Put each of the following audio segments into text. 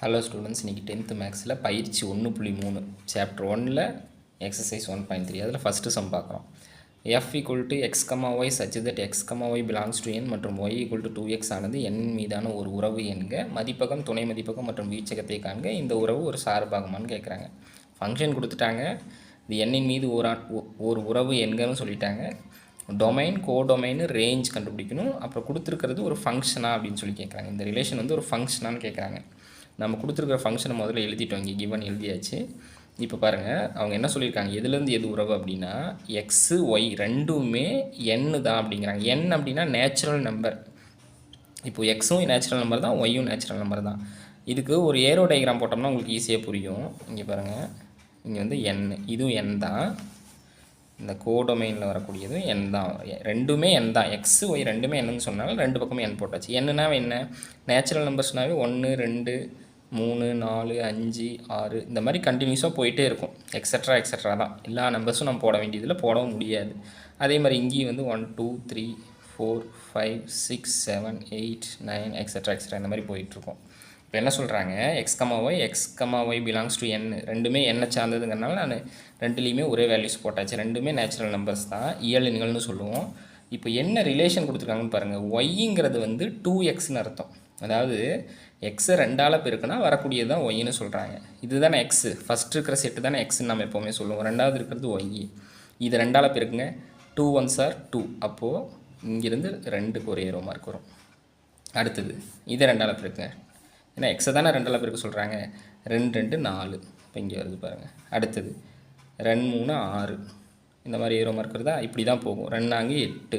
Hello students இன்றைக்கி tenth மேக்ஸில் பயிற்சி ஒன்று புள்ளி மூணு சாப்டர் ஒனில் எக்ஸசைஸ் ஒன் பாயிண்ட் த்ரீ அதில் ஃபஸ்ட்டு சம் பார்க்குறோம். F equal to x comma y such that x comma y belongs to N மற்றும் y equal to two x ஆனது என் மீதான ஒரு உறவு என்க மதிப்பகம் துணை மதிப்பகம் மற்றும் வீச்சகத்தை காண்க இந்த உறவு ஒரு சார்பாகமானு கேட்குறாங்க ஃபங்க்ஷன் கொடுத்துட்டாங்க. இது எண்ணின் மீது ஒரு ஒரு உறவு என்கன்னு சொல்லிட்டாங்க. டொமைன் கோடொமைனு ரேஞ்ச் கண்டுபிடிக்கணும். அப்புறம் கொடுத்துருக்கிறது ஒரு ஃபங்க்ஷனா அப்படின்னு சொல்லி கேட்குறாங்க இந்த ரிலேஷன் வந்து ஒரு ஃபங்க்ஷனான்னு கேட்குறாங்க நம்ம கொடுத்துருக்குற ஃபங்க்ஷனை முதல்ல எழுதிட்டோம். இங்கே கிவன் எழுதியாச்சு. இப்போ பாருங்கள் அவங்க என்ன சொல்லியிருக்காங்க? எதுலேருந்து எது உறவு அப்படின்னா எக்ஸு ஒய் ரெண்டுமே என்னு தான் அப்படிங்கிறாங்க. என் அப்படின்னா நேச்சுரல் நம்பர் இப்போது எக்ஸும் நேச்சுரல் நம்பர் தான் ஒய்யும் நேச்சுரல் நம்பர் தான். இதுக்கு ஒரு ஏரோ டயக்ராம் போட்டோம்னா உங்களுக்கு ஈஸியாக புரியும். இங்கே பாருங்கள் இங்கே வந்து என் இதுவும் என் தான். இந்த கோடொமைனில் வரக்கூடியது என் தான். ரெண்டுமே என் தான். எக்ஸ் ஒய் ரெண்டுமே என்னன்னு சொன்னாலும் ரெண்டு பக்கமும் என் போட்டாச்சு. என்னன்னா என்ன? நேச்சுரல் நம்பர்ஸ்னாவே ஒன்று ரெண்டு மூணு நாலு அஞ்சு ஆறு இந்த மாதிரி கண்டினியூஸாக போயிட்டே இருக்கும். எக்ஸட்ரா எக்ஸட்ரா தான். எல்லா நம்பர்ஸும் நம்ம போட வேண்டியதில் போடவும் முடியாது. அதே மாதிரி இங்கேயும் வந்து one two three four five six seven eight nine extra extra இந்த மாதிரி போயிட்டுருக்கோம் இப்போ என்ன சொல்கிறாங்க x comma y x comma y belongs to N ரெண்டுமே என்ன சார்ந்ததுங்கிறனால நான் ரெண்டுலேயுமே ஒரே வேல்யூஸ் போட்டாச்சு. ரெண்டுமே நேச்சுரல் நம்பர்ஸ் தான். இயல் எண்கள்னு சொல்லுவோம். இப்போ என்ன ரிலேஷன் கொடுத்துருக்காங்கன்னு பாருங்கள் ஒய்ங்கிறது வந்து டூ எக்ஸ்னு அர்த்தம். அதாவது எக்ஸை ரெண்டால் பெருக்குனா வரக்கூடியது தான் ஒய்னு சொல்கிறாங்க இது தானே எக்ஸு ஃபஸ்ட் இருக்கிற செட்டு தானே எக்ஸ்ன்னு நம்ம எப்போவுமே சொல்லுவோம். ரெண்டாவது இருக்கிறது ஒய் இது ரெண்டால் பெருக்குங்க. டூ ஒன் சார் டூ அப்போது இங்கேருந்து ரெண்டுக்கு ஒரு ஏரோ மார்க் வரும். அடுத்தது இதை ரெண்டால் பெருக்குங்க. ஏன்னா எக்ஸை தானே ரெண்டால் பெருக்க சொல்கிறாங்க ரெண்டு ரெண்டு நாலு. இப்போ இங்கே வருது பாருங்கள் அடுத்தது ரெண்டு மூணு ஆறு. இந்த மாதிரி ஏரோ மார்க் வருதா? இப்படி தான் போகும். ரெண்டாங்க எட்டு.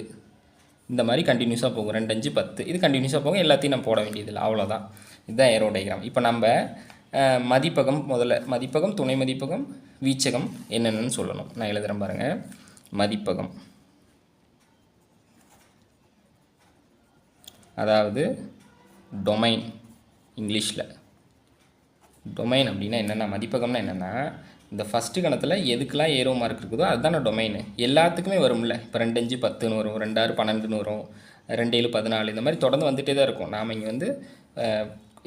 இந்த மாதிரி கண்டினியூஸாக போகும். ரெண்டு அஞ்சு பத்து. இது கண்டினியூஸாக போகும். எல்லாத்தையும் நம்ம போட வேண்டியதில்லை. அவ்வளோதான் இதுதான் ஏரோ டயக்ராம் இப்போ நம்ம மதிப்பகம் முதல்ல. மதிப்பகம் துணை மதிப்பகம் வீச்சகம் என்னென்னு சொல்லணும். நான் எழுதுகிறேன் பாருங்கள் மதிப்பகம். அதாவது டொமைன் இங்கிலீஷில். டொமைன் அப்படின்னா என்னென்னா மதிப்பகம்னா என்னென்னா இந்த ஃபஸ்ட்டு கணத்தில் எதுக்கெல்லாம் ஏரோ மார்க் இருக்குதோ அதுதானே டொமைனு எல்லாத்துக்குமே வரும்ல. இப்போ ரெண்டு அஞ்சு பத்துன்னு வரும் ரெண்டாறு பன்னெண்டுன்னு வரும் ரெண்டு ஏழு பதினாலு இந்த மாதிரி தொடர்ந்து வந்துகிட்டே தான் இருக்கும். நாம் இங்கே வந்து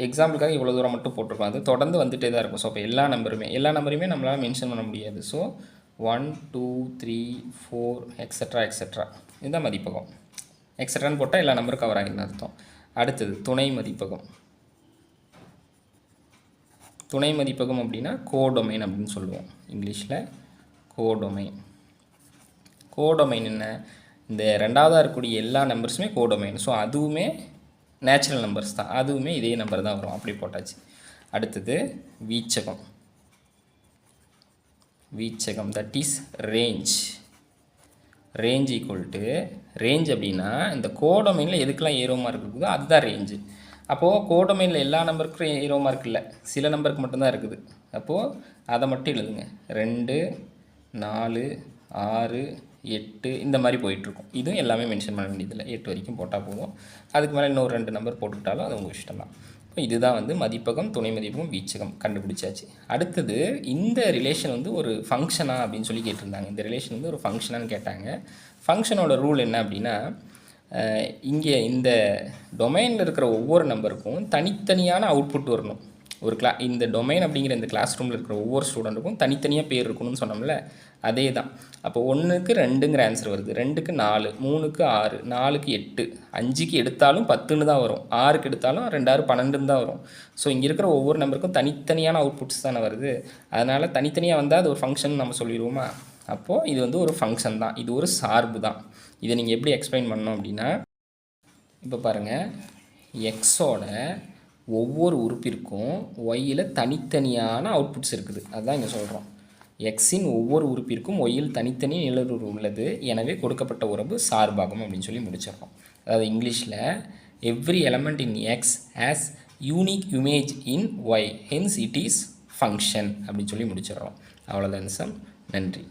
எக்ஸாம்பிளுக்காக இவ்வளோ தூரம் மட்டும் போட்டிருக்கோம். அது தொடர்ந்து வந்துகிட்டே தான் இருக்கும். ஸோ அப்போ எல்லா நம்பருமே எல்லா நம்பரையுமே நம்மளால் மென்ஷன் பண்ண முடியாது. So one two three four extra extra இதுதான் மதிப்பகம். எக்ஸட்ரான்னு போட்டால் எல்லா நம்பரும் கவர் ஆகிருந்தது அர்த்தம். அடுத்தது துணை மதிப்பகம். துணை மதிப்பகம் அப்படின்னா கோடொமைன் அப்படின்னு சொல்லுவோம். இங்கிலீஷில் கோடொமைன் கோடொமைன் என்ன? இந்த ரெண்டாவதாக இருக்கக்கூடிய எல்லா நம்பர்ஸுமே கோடொமைன் ஸோ அதுவுமே நேச்சுரல் நம்பர்ஸ் தான். அதுவுமே இதே நம்பர் தான் வரும். அப்படி போட்டாச்சு. அடுத்தது வீச்சகம். வீச்சகம் that is range range equal to range அப்படின்னா இந்த கோடொமைனில் எதுக்கெல்லாம் ஏரோமாக இருக்குதோ அதுதான் ரேஞ்சு அப்போது கோடமைனில் எல்லா நம்பருக்கும் ஏரோ மார்க் இல்லை. சில நம்பருக்கு மட்டும்தான் இருக்குது. அப்போது அதை மட்டும் எழுதுங்க. ரெண்டு நாலு ஆறு எட்டு இந்த மாதிரி போயிட்டுருக்கும் இதுவும் எல்லாமே மென்ஷன் பண்ண வேண்டியதில்லை. எட்டு வரைக்கும் போட்டால் போதும். அதுக்கு மேலே இன்னொரு ரெண்டு நம்பர் போட்டுக்கிட்டாலும் அது உங்கள் இஷ்டம் தான். இப்போ இதுதான் வந்து மதிப்பகம் துணை மதிப்பகம் வீச்சகம் கண்டுபிடிச்சாச்சு. அடுத்தது இந்த ரிலேஷன் வந்து ஒரு ஃபங்க்ஷனா அப்படின்னு சொல்லி கேட்டிருந்தாங்க. இந்த ரிலேஷன் வந்து ஒரு ஃபங்க்ஷனான்னு கேட்டாங்க. ஃபங்க்ஷனோட ரூல் என்ன அப்படின்னா இங்கே இந்த டொமைனில் இருக்கிற ஒவ்வொரு நம்பருக்கும் தனித்தனியான அவுட்புட் வரணும். ஒரு கிளா இந்த டொமைன் அப்படிங்கிற இந்த கிளாஸ் ரூமில் இருக்கிற ஒவ்வொரு ஸ்டூடெண்ட்டுக்கும் தனித்தனியாக பேர் இருக்கணும்னு சொன்னோம்ல அதே தான் அப்போ ஒன்றுக்கு ரெண்டுங்கிற ஆன்சர் வருது. ரெண்டுக்கு நாலு மூணுக்கு ஆறு நாலுக்கு எட்டு அஞ்சுக்கு எடுத்தாலும் பத்துன்னு தான் வரும். ஆறுக்கு எடுத்தாலும் ரெண்டாறு பன்னெண்டுன்னு தான் வரும். ஸோ இங்கே இருக்கிற ஒவ்வொரு நம்பருக்கும் தனித்தனியான அவுட்புட்ஸ் தானே வருது. அதனால் தனித்தனியாக வந்தால் அது ஒரு ஃபங்க்ஷன் நம்ம சொல்லிடுவோமா? அப்போது இது வந்து ஒரு ஃபங்க்ஷன் தான். இது ஒரு சார்பு தான். இதை நீங்கள் எப்படி எக்ஸ்பிளைன் பண்ணோம் அப்படின்னா இப்போ பாருங்கள் எக்ஸோட ஒவ்வொரு உறுப்பிற்கும் ஒய்யில் தனித்தனியான அவுட்புட்ஸ் இருக்குது. அதுதான் இங்கே சொல்கிறோம் எக்ஸின் ஒவ்வொரு உறுப்பிற்கும் ஒய்யில் தனித்தனி நிழலுறு உள்ளது. எனவே கொடுக்கப்பட்ட உறவு சார்பாகும் அப்படின்னு சொல்லி முடிச்சிடுறோம். அதாவது இங்கிலீஷில் every element in x has unique image in y hence it is function அப்படின்னு சொல்லி முடிச்சிடுறோம். அவ்வளோதான் சம் நன்றி.